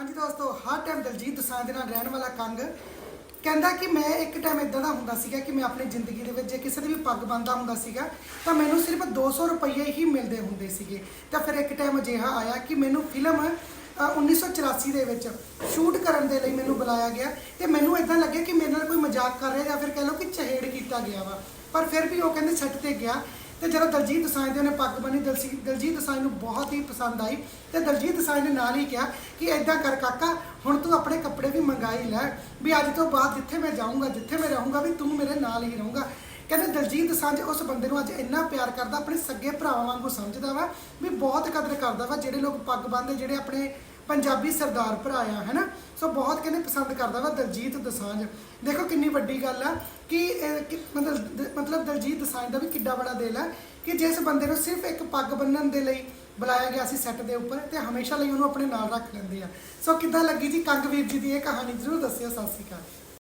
ਹਾਂਜੀ ਦੋਸਤੋ ਹਰ ਟਾਈਮ ਦਲਜੀਤ ਦਸਾਂਝ ਦੇ ਨਾਲ ਰਹਿਣ ਵਾਲਾ ਕੰਗ ਕਹਿੰਦਾ ਕਿ ਮੈਂ ਇੱਕ ਟਾਈਮ ਇਦਾਂ ਦਾ ਹੁੰਦਾ ਸੀਗਾ ਕਿ ਮੈਂ ਆਪਣੀ ਜ਼ਿੰਦਗੀ ਦੇ ਵਿੱਚ ਜੇ ਕਿਸੇ ਦੀ ਵੀ ਪੱਗ ਬੰਨਦਾ ਹੁੰਦਾ ਸੀਗਾ ਤਾਂ ਮੈਨੂੰ ਸਿਰਫ 200 ਰੁਪਏ ਹੀ ਮਿਲਦੇ ਹੁੰਦੇ ਸੀਗੇ। ਤਾਂ ਫਿਰ ਇੱਕ ਟਾਈਮ ਅਜਿਹਾ ਆਇਆ ਕਿ ਮੈਨੂੰ ਫਿਲਮ ਅ, 1984 ਦੇ ਵਿੱਚ ਸ਼ੂਟ ਕਰਨ ਦੇ ਲਈ ਮੈਨੂੰ ਬੁਲਾਇਆ ਗਿਆ ਤੇ ਮੈਨੂੰ ਇਦਾਂ ਲੱਗਿਆ ਕਿ ਮੇਰੇ ਨਾਲ ਕੋਈ ਮਜ਼ਾਕ ਕਰ ਰਿਹਾ ਜਾਂ ਫਿਰ ਕਹਿ ਲਓ ਕਿ ਚਹੇੜ ਕੀਤਾ ਗਿਆ ਵਾ। ਪਰ ਫਿਰ ਵੀ ਉਹ ਕਹਿੰਦੇ ਸੱਟ ਤੇ ਗਿਆ ਤੇ ਜਦੋਂ ਦਲਜੀਤ ਦਸਾਂਝ ਦੇ ਨੇ ਪੱਗ ਬੰਨੀ ਦਲਸੀ- ਦਲਜੀਤ ਦਸਾਂਝ ਨੂੰ ਬਹੁਤ ਹੀ ਪਸੰਦ ਆਈ ਤੇ ਦਲਜੀਤ ਦਸਾਂਝ ਨੇ ਨਾਲ ਹੀ ਕਿਹਾ ਕਿ ਐਦਾਂ ਕਰ ਕਾਕਾ, ਹੁਣ ਤੂੰ ਆਪਣੇ ਕੱਪੜੇ ਵੀ ਮੰਗਾਈ ਲੈ, ਵੀ ਅੱਜ ਤੋਂ ਬਾਅਦ ਜਿੱਥੇ ਮੈਂ ਜਾਊਂਗਾ, ਜਿੱਥੇ ਮੈਂ ਰਹੂੰਗਾ ਵੀ ਤੂੰ ਮੇਰੇ ਨਾਲ ਹੀ ਰਹੂੰਗਾ। ਕਹਿੰਦੇ ਦਲਜੀਤ ਦਸਾਂਝ ਉਸ ਬੰਦੇ ਨੂੰ ਅੱਜ ਇੰਨਾ ਪਿਆਰ ਕਰਦਾ, ਆਪਣੇ ਸੱਗੇ ਭਰਾਵਾਂ ਵਾਂਗੂ ਸਮਝਦਾ ਵਾ, ਵੀ ਬਹੁਤ ਕਦਰ ਕਰਦਾ ਵਾ, ਜਿਹੜੇ ਲੋਕ ਪੱਗ ਬੰਨਦੇ ਜਿਹੜੇ ਆਪਣੇ ਪੰਜਾਬੀ ਸਰਦਾਰ ਭਰਾ ਆ, ਹੈਨਾ? ਸੋ ਬਹੁਤ ਕਹਿੰਦੇ ਪਸੰਦ ਕਰਦਾ ਵਾ ਦਲਜੀਤ ਦਸਾਂਝ। ਦੇਖੋ ਕਿੰਨੀ ਵੱਡੀ ਗੱਲ ਆ ਕਿ ਮਤਲਬ ਮਤਲਬ ਦਲਜੀਤ ਦਸਾਂਝ ਦਾ ਵੀ ਕਿੱਡਾ ਬੜਾ ਦਿਲ ਆ ਕਿ ਜਿਸ ਬੰਦੇ ਨੂੰ ਸਿਰਫ ਇੱਕ ਪੱਗ ਬੰਨਣ ਦੇ ਲਈ ਬੁਲਾਇਆ ਗਿਆ ਸੀ ਸੈੱਟ ਦੇ ਉੱਪਰ ਤੇ ਹਮੇਸ਼ਾ ਲਈ ਉਹਨੂੰ ਆਪਣੇ ਨਾਲ ਰੱਖ ਲੈਂਦੇ ਆ। ਸੋ ਕਿੱਦਾਂ ਲੱਗੀ ਜੀ? ਕੰਗ ਵੀਰ ਜੀ ਦੀ ਇਹ ਕਹਾਣੀ ਜ਼ਰੂਰ ਦੱਸਿਓ। ਸਤਿ ਸ਼੍ਰੀ ਅਕਾਲ।